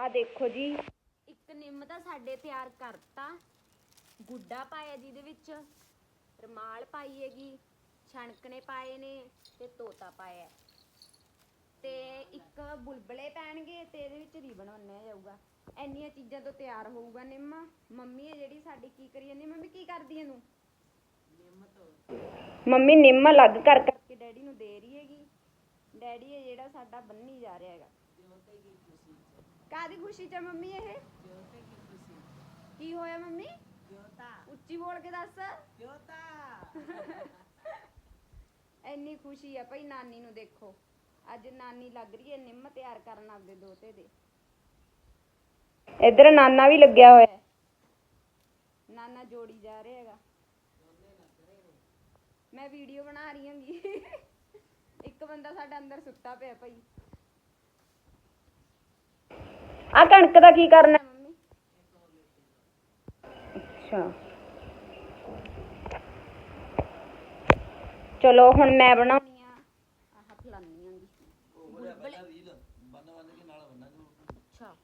ਆ ਦੇਖੋ ਜੀ। ਇੱਕ ਨਿੰਮ ਤਾਂ ਸਾਡੇ ਤਿਆਰ ਕਰਤਾ। ਗੁੱਡਾ ਪਾਇਆ ਜਿਹਦੇ ਵਿੱਚ। ਰਮਾਲ ਪਾਈ ਹੈਗੀ। ਛਣਕਣੇ ਪਾਏ ਨੇ ਤੇ ਤੋਤਾ ਪਾਇਆ। ਹੈ। ਤੇ ਇੱਕ ਬੁਲਬਲੇ ਪੈਣਗੇ ਤੇ ਇਹਦੇ ਵਿੱਚ ਰੀਬਨ ਬੰਨਿਆ ਜਾਊਗਾ। ਇੰਨੀਆਂ ਚੀਜ਼ਾਂ ਤੋਂ ਤਿਆਰ ਹੋਊਗਾ ਨਿੰਮ। ਮੰਮੀ ਹੈ ਜਿਹੜੀ ਸਾਡੀ ਕੀ ਕਰੀ ਜਾਂਦੀ? ਮੰਮੀ ਕੀ ਕਰਦੀ ਹੈ ਨੂੰ ਮੰਮੀ ਨਿੰਮ ਅਲੱਗ ਕਰ ਕਰਕੇ ਡੈਡੀ ਨੂੰ ਦੇ ਰਹੀ ਹੈਗੀ। ਡੈਡੀ ਹੈ ਜਿਹੜਾ ਸਾਡਾ ਬੰਨੀ ਜਾ ਰਿਹਾ ਹੈਗਾ। ਕਾਦੀ ਖੁਸ਼ੀ ਚ ਮੰਮੀ ਇਹ? ਕੀ ਹੋਇਆ ਮੰਮੀ? ਉੱਚੀ ਬੋਲ ਕੇ ਦੱਸ। ਇੰਨੀ ਖੁਸ਼ੀ ਆ ਭਾਈ ਨਾਨੀ ਨੂੰ ਦੇਖੋ। ਅੱਜ ਨਾਨੀ ਲੱਗ ਰਹੀ ਹੈ ਨਿੰਮ ਤਿਆਰ ਕਰਨ ਆਪਦੇ ਦੋਤੇ ਦੇ। ਇੱਧਰ ਨਾਨਾ ਵੀ ਲੱਗਿਆ ਹੋਇਆ। ਨਾਨਾ ਜੋੜੀ ਜਾ ਰਿਹਾ ਹੈਗਾ। ਮੈਂ ਵੀਡੀਓ ਬਣਾ ਰਹੀ ਹਾਂਗੀ। ਇੱਕ ਬੰਦਾ ਸਾਡਾ ਅੰਦਰ ਸੁੱਤਾ ਪਿਆ ਭਾਈ। ਆ ਕਣਕ ਦਾ ਕੀ ਕਰਨਾ? ਹੈ ਮੰਮੀ ਅੱਛਾ। ਚਲੋ ਹੁਣ ਮੈਂ ਬਣਾਉਣੀ ਆ। ਆਹ ਫਲਾਨੀਆਂ ਦੀ ਬੁਲਬੁਲੇ ਅੱਛਾ।